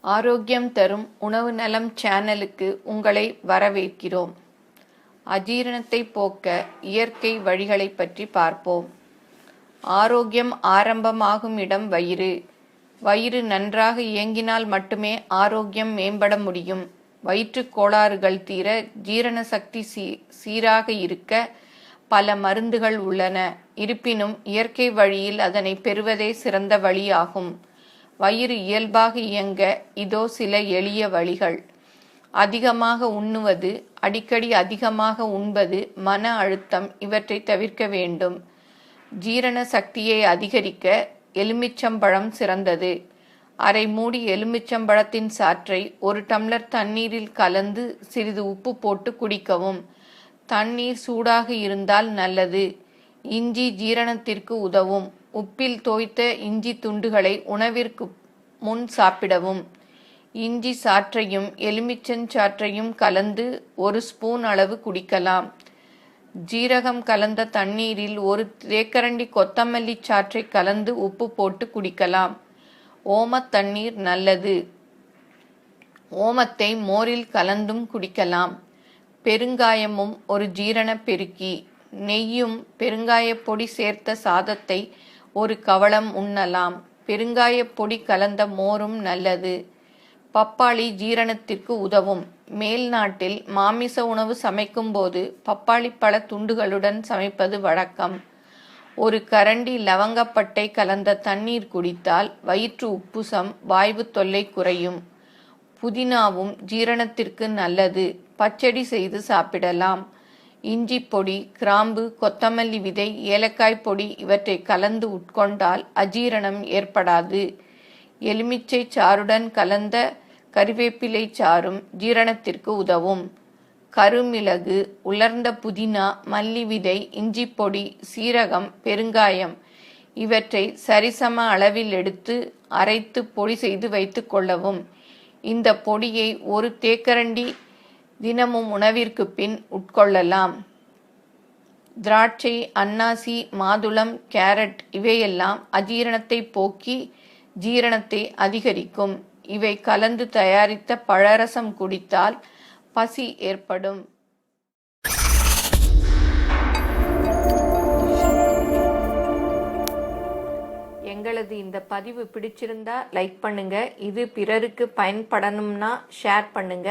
ஆரோக்கியம் தரும் உணவு நலம் சேனலுக்கு உங்களை வரவேற்கிறோம். அஜீரணத்தை போக்க இயற்கை வழிகளை பற்றி பார்ப்போம். ஆரோக்கியம் ஆரம்பமாகும் இடம் வயிறு. வயிறு நன்றாக இயங்கினால் மட்டுமே ஆரோக்கியம் மேம்பட முடியும். வயிற்றுக் கோளாறுகள் தீர ஜீரண சக்தி சீ சீராக இருக்க பல மருந்துகள் உள்ளன. இருப்பினும் இயற்கை வழியில் அதனை பெறுவதே சிறந்த வழியாகும். வயிறு இயல்பாக இயங்க இதோ சில எளிய வழிகள். அதிகமாக உண்ணுவது அடிக்கடி அதிகமாக உண்பது மன அழுத்தம் இவற்றை தவிர்க்க வேண்டும். ஜீரண சக்தியை அதிகரிக்க எலுமிச்சம்பழம் சிறந்தது. அரை மூடி எலுமிச்சம்பழத்தின் சாற்றை ஒரு டம்ளர் தண்ணீரில் கலந்து சிறிது உப்பு போட்டு குடிக்கவும். தண்ணீர் சூடாக இருந்தால் நல்லது. இஞ்சி ஜீரணத்திற்கு உதவும். உப்பில் தோய்த்த இஞ்சி துண்டுகளை உணவிற்கு முன் சாப்பிடவும். இஞ்சி சாற்றையும் எலுமிச்சஞ்சாற்றையும் கலந்து ஒரு ஸ்பூன் அளவு குடிக்கலாம். ஜீரகம் கலந்த தண்ணீரில் ஒரு தேக்கரண்டி கொத்தமல்லி சாற்றை கலந்து உப்பு போட்டு குடிக்கலாம். ஓமத் தண்ணீர் நல்லது. ஓமத்தை மோரில் கலந்தும் குடிக்கலாம். பெருங்காயமும் ஒரு ஜீரண பெருக்கி. நெய்யும் பெருங்காயப் பொடி சேர்த்த சாதத்தை ஒரு கவளம் உண்ணலாம். பெருங்காயப் பொடி கலந்த மோரும் நல்லது. பப்பாளி ஜீரணத்திற்கு உதவும். மேல் நாட்டில் மாமிச உணவு சமைக்கும்போது பப்பாளி பழ துண்டுகளுடன் சமைப்பது வழக்கம். ஒரு கரண்டி லவங்கப்பட்டை கலந்த தண்ணீர் குடித்தால் வயிற்று உப்புசம் வாய்வு தொல்லை குறையும். புதினாவும் ஜீரணத்திற்கு நல்லது. பச்சடி செய்து சாப்பிடலாம். இஞ்சி பொடி கிராம்பு கொத்தமல்லி விதை ஏலக்காய் பொடி இவற்றை கலந்து உட்கொண்டால் அஜீரணம் ஏற்படாது. எலுமிச்சை சாறுடன் கலந்த கறிவேப்பிலை சாறும் ஜீரணத்திற்கு உதவும். கருமிளகு உலர்ந்த புதினா மல்லி விதை இஞ்சி பொடி சீரகம் பெருங்காயம் இவற்றை சரிசம அளவில் எடுத்து அரைத்து பொடி செய்து வைத்து கொள்ளவும். இந்த பொடியை ஒரு தேக்கரண்டி தினமும் உணவிற்கு பின் உட்கொள்ளலாம். திராட்சை அன்னாசி மாதுளம் கேரட் இவையெல்லாம் அஜீரணத்தை போக்கி ஜீரணத்தை அதிகரிக்கும். இவை கலந்து தயாரித்த பழரசம் குடித்தால் பசி ஏற்படும். எங்களது இந்த பதிவு பிடிச்சிருந்தா லைக் பண்ணுங்க. இது பிறருக்கு பயன்படணும்னா ஷேர் பண்ணுங்க.